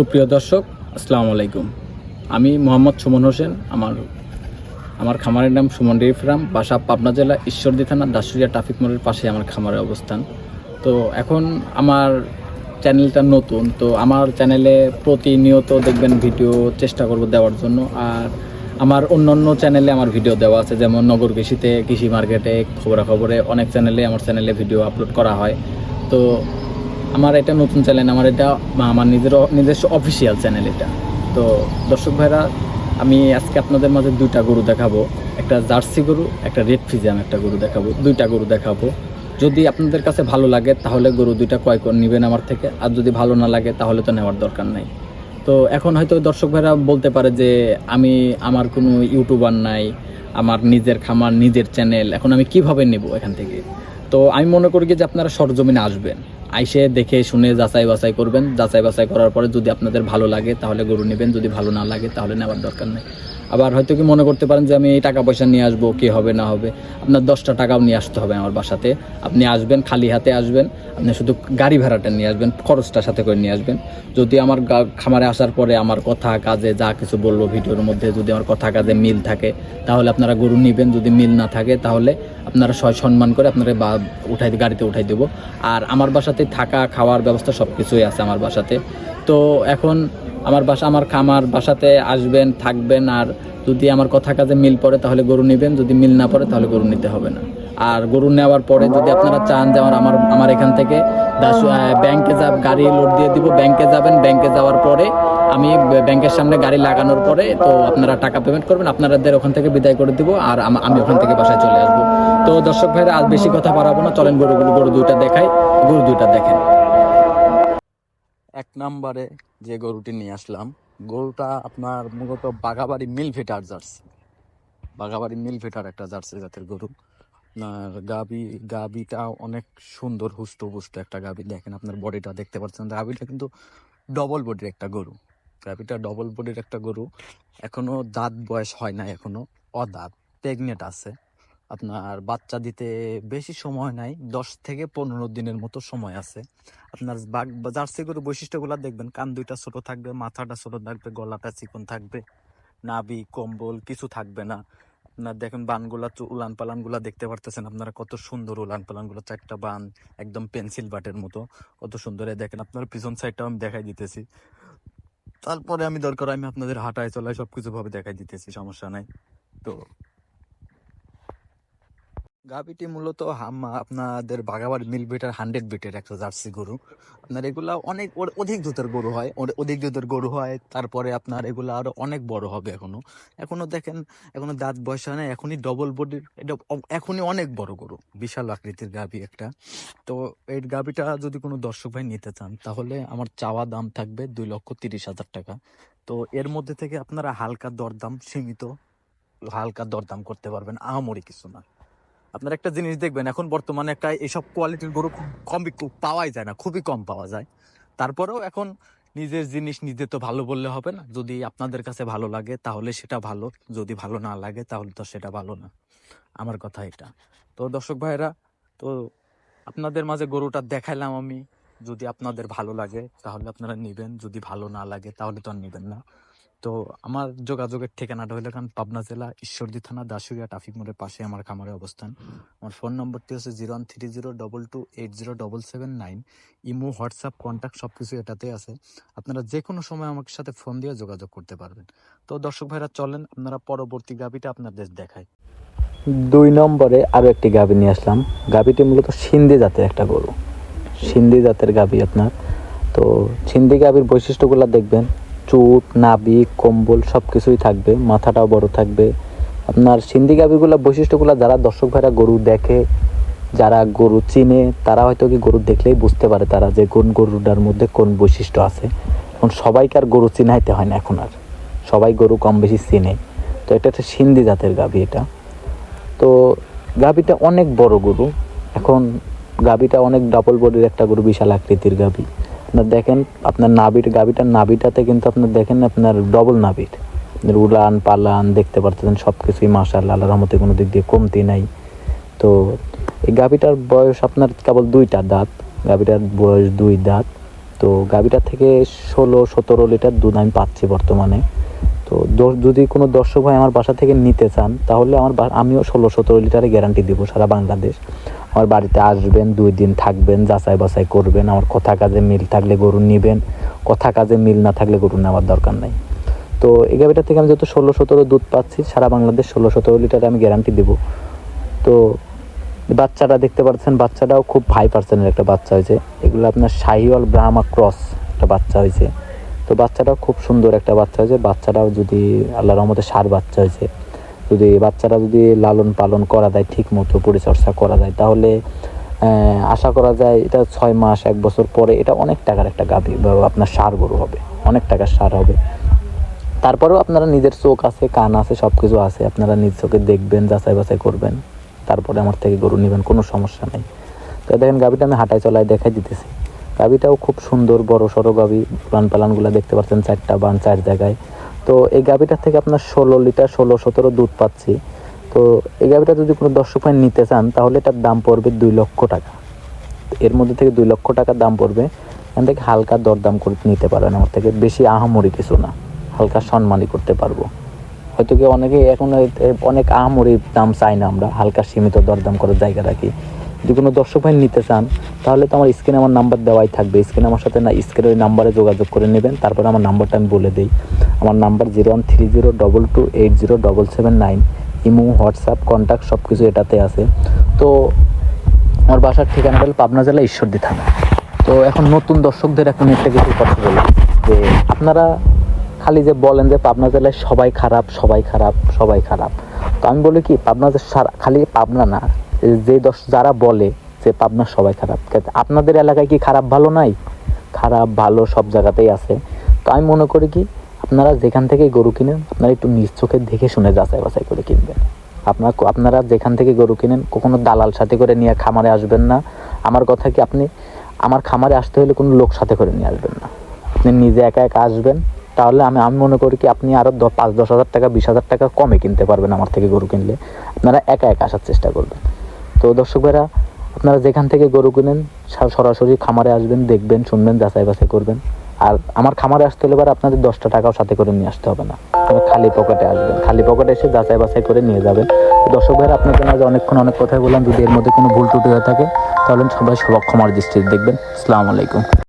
সুপ্রিয় দর্শক, আসসালামু আলাইকুম। আমি মোহাম্মদ সুমন হোসেন, আমার আমার খামারের নাম সুমন ফার্ম, বাসা পাবনা জেলা ঈশ্বরদী থানা দাসুরিয়া ট্রাফিক মোড়ের পাশে আমার খামারের অবস্থান। তো এখন আমার চ্যানেলটা নতুন, তো আমার চ্যানেলে প্রতিনিয়ত দেখবেন ভিডিও চেষ্টা করব দেওয়ার জন্য। আর আমার অন্য অন্য চ্যানেলে আমার ভিডিও দেওয়া আছে, যেমন নগর কৃষিতে, কৃষি মার্কেটে, খবরাখবরে, অনেক চ্যানেলে আমার চ্যানেলে ভিডিও আপলোড করা হয়। তো আমার এটা নতুন চ্যানেল আমার এটা আমার নিজের নিজস্ব অফিসিয়াল চ্যানেল এটা। তো দর্শক ভাইরা, আমি আজকে আপনাদের মাঝে দুইটা গরু দেখাবো। একটা জার্সি গরু, একটা রেড ফিজিয়াম একটা গরু দেখাবো। দুইটা গরু দেখাবো। যদি আপনাদের কাছে ভালো লাগে, তাহলে গরু দুইটা ক্রয় করে নেবেন আমার থেকে। আর যদি ভালো না লাগে, তাহলে তো নেওয়ার দরকার নাই। তো এখন হয়তো দর্শক ভাইরা বলতে পারে যে, আমি আমার কোনো ইউটিউবার নাই, আমার নিজের খামার, নিজের চ্যানেল এখন আমি কীভাবে নেব এখান থেকে? তো আমি মনে করি যে আপনারা সরজমিনে আসবেন। আইসে দেখে শুনে যাচাই বাছাই করবেন। যাচাই বাছাই করার পরে যদি আপনাদের ভালো লাগে, তাহলে গরু নেবেন। যদি ভালো না লাগে, তাহলে নেওয়ার দরকার নেই। আবার হয়তো কি মনে করতে পারেন যে আমি এই টাকা পয়সা নিয়ে আসব, কি হবে, না হবে? আপনার দশটা টাকাও নিয়ে আসতে হবে আমার বাসাতে। আপনি আসবেন, খালি হাতে আসবেন, আপনি শুধু গাড়ি ভাড়াটা নিয়ে আসবেন, খরচটা সাথে করে নিয়ে আসবেন। যদি আমার খামারে আসার পরে আমার কথা, কাজে যা কিছু বলব ভিডিওর মধ্যে, যদি আমার কথা, কাজে মিল থাকে, তাহলে আপনারা গরু নেবেন। যদি মিল না থাকে, তাহলে আপনারা সয় সম্মান করে আপনারা বা, উঠাই, গাড়িতে উঠাই দেবো। আর আমার বাসাতে থাকা, খাওয়ার ব্যবস্থা সব কিছুই আছে আমার বাসাতে। তো এখন আমার বাসা আমার খামার বাসাতে আসবেন, থাকবেন আর যদি আমার কথা কাজে মিল পড়ে তাহলে গরু নেবেন, যদি মিল না পড়ে তাহলে গরু নিতে হবে না। আর গরু নেওয়ার পরে যদি আপনারা চান যে আমার আমার আমার এখান থেকে ব্যাংকে যাব গাড়ি লোড দিয়ে দিব, ব্যাংকে যাবেন, ব্যাংকে যাওয়ার পরে আমি ব্যাংকের সামনে গাড়ি লাগানোর পরে তো আপনারা টাকা পেমেন্ট করবেন আপনাদের ওখান থেকে বিদায় করে দিব আর আমি ওখান থেকে বাসায় চলে আসব। তো দর্শক ভাইরা আজ বেশি কথা বাড়াবো না, চলেন গরুগুলো গরু দুইটা দেখাই, গরু দুইটা দেখেন। এক নম্বরে যে গরুটি নিয়ে আসলাম, গরুটা আপনার মূলত বাঘাবাড়ি মিল ফিটার জার্সি। বাঘাবাড়ি মিল ফিটার একটা জার্সি জাতের গরু। আপনার গাবি, গাবিটা অনেক সুন্দর, হুষ্ট পুষ্ট একটা গাবি। দেখেন আপনার বডিটা, দেখতে পাচ্ছেন, গাবিটা কিন্তু ডবল বডির একটা গরু। গাবিটা ডবল বডির একটা গরু। এখনও দাঁত বয়স হয় না এখনও, অদাঁত, প্রেগনেন্ট আছে। আপনার বাচ্চা দিতে বেশি সময় নাই, দশ থেকে পনেরো দিনের মতো সময় আছে। আপনার বাঘ জার্সি গরু বৈশিষ্ট্যগুলো দেখবেন, কান দুইটা ছোট থাকবে, মাথাটা ছোট থাকবে গলাটা চিকন থাকবে, নাভি, কম্বল কিছু থাকবে না। আপনার দেখেন বানগুলা উলান পালানগুলা দেখতে পারতেছেন আপনারা কত সুন্দর উলান পালানগুলো চারটা বান, একদম পেন্সিল বাটের মতো, কত সুন্দর। দেখেন আপনার পিছন সাইডটাও আমি দেখাই দিতেছি। তারপরে আমি, দরকার আমি আপনাদের হাঁটায় চলায় সবকিছু ভাবে দেখাই দিতেছি, সমস্যা নাই। তো গাভিটি মূলত আপনাদের বাগাবার মিল বিটার হান্ড্রেড বিটের একটা জার্সি গরু। আপনার এগুলা অনেক ওর- অধিক দুধের গরু হয়, ওর- অধিক দুধের গরু হয়, তারপরে আপনার এগুলা আরও অনেক বড় হবে এখনও। এখনও দেখেন, এখনও দাঁত বয়স হয় না এখনই ডবল বডির এটা এখনই অনেক বড় গরু, বিশাল আকৃতির গাভি একটা। তো এই গাভিটা যদি কোনো দর্শক ভাই নিতে চান, তাহলে আমার চাওয়া দাম থাকবে দুই লক্ষ তিরিশ হাজার টাকা। তো এর মধ্যে থেকে আপনারা হালকা দরদাম সীমিত, হালকা দরদাম করতে পারবেন, আহামরি কিছু না। আপনার একটা জিনিস দেখবেন, এখন বর্তমানে একটা এসব কোয়ালিটির গরু খুব কম পাওয়াই যায় না, খুবই কম পাওয়া যায়। তারপরেও এখন নিজের জিনিস নিজে তো ভালো বললে হবে না, যদি আপনাদের কাছে ভালো লাগে তাহলে সেটা ভালো, যদি ভালো না লাগে তাহলে তো সেটা ভালো না। আমার কথা এটা। তো দর্শক ভাইরা তো আপনাদের মাঝে গরুটা দেখাইলাম আমি, যদি আপনাদের ভালো লাগে তাহলে আপনারা নেবেন, যদি ভালো না লাগে তাহলে তো আর নেবেন না। তো আমার যোগাযোগের ঠিকানাটা হলো কারণ পাবনা জেলা ঈশ্বরদী থানা দাসুরিয়া ট্রাফিক মোড়ের পাশে আমার খামারের অবস্থান। আমার ফোন নম্বরটি হচ্ছে zero one three zero double two eight zero double seven nine. Imo, WhatsApp contact সব কিছু এটাতে আছে। আপনারা যে কোনো সময় আমার সাথে ফোন দিয়ে যোগাযোগ করতে পারবেন। তো দর্শক ভাইরা, চলেন আপনারা পরবর্তী গাবিটা আপনাদের দেখায় দুই নম্বরে আরও একটি গাভী নিয়ে আসলাম। গাভীটি মূলত সিন্ধি জাতের একটা গরু। সিন্ধি জাতের গাভী আপনার। তো সিন্ধি গাভীর বৈশিষ্ট্যগুলো দেখবেন। চুট, নাভি, কম্বল সব কিছুই থাকবে, মাথাটাও বড় থাকবে। আপনার সিন্ধি গাভীগুলো বৈশিষ্ট্যগুলো যারা দর্শক ভাইরা গরু দেখে, যারা গরু চিনে, তারা হয়তো কি গরু দেখলেই বুঝতে পারে তারা যে কোন গরুটার মধ্যে কোন বৈশিষ্ট্য আছে। এখন সবাইকে আর গরু চিনাইতে হয় না এখন আর। সবাই গরু কম বেশি চিনে। তো এটা একটা সিন্ধি জাতের গাভী এটা। তো গাভীটা অনেক বড় গরু। এখন গাভীটা অনেক ডাবল বডির একটা গরু, বিশাল আকৃতির গাভী। আপনার দেখেন, আপনার নাভির গাভিটার নাভিটাতে কিন্তু আপনার দেখেন আপনার ডবল নাভির। আপনার উলান, পালান দেখতে পারতেছেন সব কিছুই মাসাল আল্লাহ রহমতে কোনো দিক দিয়ে কমতি নাই। তো এই গাভিটার বয়স আপনার কেবল দুইটা দাঁত, গাভীটার বয়স দুই দাঁত। তো গাবিটা থেকে ষোলো, সতেরো লিটার দুধ আমি পাচ্ছি বর্তমানে। তো যদি কোনো দর্শক ভাই আমার বাসা থেকে নিতে চান, তাহলে আমার আমিও ষোলো সতেরো লিটারে গ্যারান্টি দিব সারা বাংলাদেশ। আমার বাড়িতে আসবেন, দুই দিন থাকবেন, যাচাই বাছাই করবেন, আমার কথা কাজে মিল থাকলে গরু নেবেন, কথা কাজে মিল না থাকলে গরু নেওয়ার দরকার নাই। তো এই গাভিটা থেকে আমি যত ষোলো সতেরো দুধ পাচ্ছি, সারা বাংলাদেশ ষোলো সতেরো লিটারে আমি গ্যারান্টি দেবো। তো বাচ্চাটা দেখতে পাচ্ছেন, বাচ্চাটাও খুব হাই পার্সেন্টের একটা বাচ্চা হয়েছে। এগুলো আপনার শাহিওয়াল ব্রাহ্মা ক্রস একটা বাচ্চা হয়েছে। তো বাচ্চাটাও খুব সুন্দর একটা বাচ্চা হয়েছে। বাচ্চাটাও যদি আল্লাহ রহমতে সার বাচ্চা হয়েছে, যদি বাচ্চারা যদি লালন পালন করা যায়, ঠিক মতো পরিচর্যা করা যায়, তাহলে আশা করা যায় এটা ছয় মাস, এক বছর পরে এটা অনেক টাকার একটা গাভী বা আপনার সার গরু হবে, অনেক টাকার সার হবে। তারপরেও আপনারা নিজের চোখ আছে, কান আছে সব কিছু আছে, আপনারা নিজ চোখে দেখবেন, যাচাই বাছাই করবেন, তারপরে আমার থেকে গরু নেবেন, কোনো সমস্যা নেই। তো দেখেন, গাভিটা আমি হাঁটায় চলায় দেখাই দিতেছি। গাভিটাও খুব সুন্দর, বড় সড়ো গাভি প্লান পালানগুলো দেখতে পাচ্ছেন চারটা বান চার জায়গায়। তো এই গাভিটার থেকে আপনার ষোলো লিটার, ষোলো, সতেরো দুধ পাচ্ছি। তো এই গাভিটা যদি কোনো দর্শক ভাই নিতে চান, তাহলে এটার দাম পড়বে দুই লক্ষ টাকা। এর মধ্যে থেকে দুই লক্ষ টাকার দাম পড়বে। এখান থেকে হালকা দরদাম করে নিতে পারবেন আমার থেকে বেশি আহামরি কিছু না। হালকা সম্মানই করতে পারব। হয়তো কি অনেকে এখন অনেক আহামরি দাম চাই না আমরা। হালকা সীমিত দরদাম করার জায়গা রাখি। যদি কোনো দর্শক ভাই নিতে চান, তাহলে তো আমার স্ক্রিনে আমার নাম্বার দেওয়াই থাকবে। স্ক্রিনে আমার সাথে না স্ক্রিনের ওই নাম্বারে যোগাযোগ করে নেবেন। তারপরে আমার নাম্বারটা আমি বলে দিই। আমার number zero one three zero double two eight zero double seven nine, imo, WhatsApp contact সব কিছু এটাতে আছে। তো আমার বাসার ঠিকানাটা হলো পাবনা জেলা ঈশ্বরদী থানা। তো এখন নতুন দর্শকদের এখন একটা কিছু কথা বলি, যে আপনারা খালি যে বলেন যে পাবনা জেলায় সবাই খারাপ সবাই খারাপ সবাই খারাপ। তো আমি বলি কি, পাবনা খালি পাবনা না যে দশ যারা বলে যে পাবনা সবাই খারাপ আপনাদের এলাকায় কি খারাপ ভালো নাই? খারাপ, ভালো সব জায়গাতেই আছে। তো আমি মনে করি কি, আপনারা যেখান থেকে গরু কিনেন, আপনারা একটু নিজ চোখে দেখে শুনে যাচাই বাছাই করে কিনবেন। আপনার আপনারা যেখান থেকে গরু কিনেন, কখনো দালাল সাথে করে নিয়ে খামারে আসবেন না। আমার কথা কি, আপনি আমার খামারে আসতে হলে কোনো লোক সাথে করে নিয়ে আসবেন না। আপনি নিজে একা একা আসবেন, তাহলে আমি আমি মনে করি কি, আপনি আরও পাঁচ, দশ হাজার টাকা, বিশ হাজার টাকা কমে কিনতে পারবেন আমার থেকে গরু কিনলে। আপনারা একা একা আসার চেষ্টা করবেন। তো দর্শক ভাইরা, আপনারা যেখান থেকে গরু কিনেন সরাসরি খামারে আসবেন, দেখবেন, শুনবেন, যাচাই বাছাই করবেন। আর আমার খামারে আসতে হলে এবার আপনাদের দশটা টাকাও সাথে করে নিয়ে আসতে হবে না। আপনারা খালি পকেটে আসবেন। খালি পকেটে এসে যাচাই বাছাই করে নিয়ে যাবেন। দর্শক ভাইরা আপনাদের মাঝে অনেকক্ষণ অনেক কথাই বললাম। যদি এর মধ্যে কোনো ভুল ত্রুটি হয়ে থাকে, তাহলে সবাই সব ক্ষমার দৃষ্টিতে দেখবেন। আসসালামু আলাইকুম।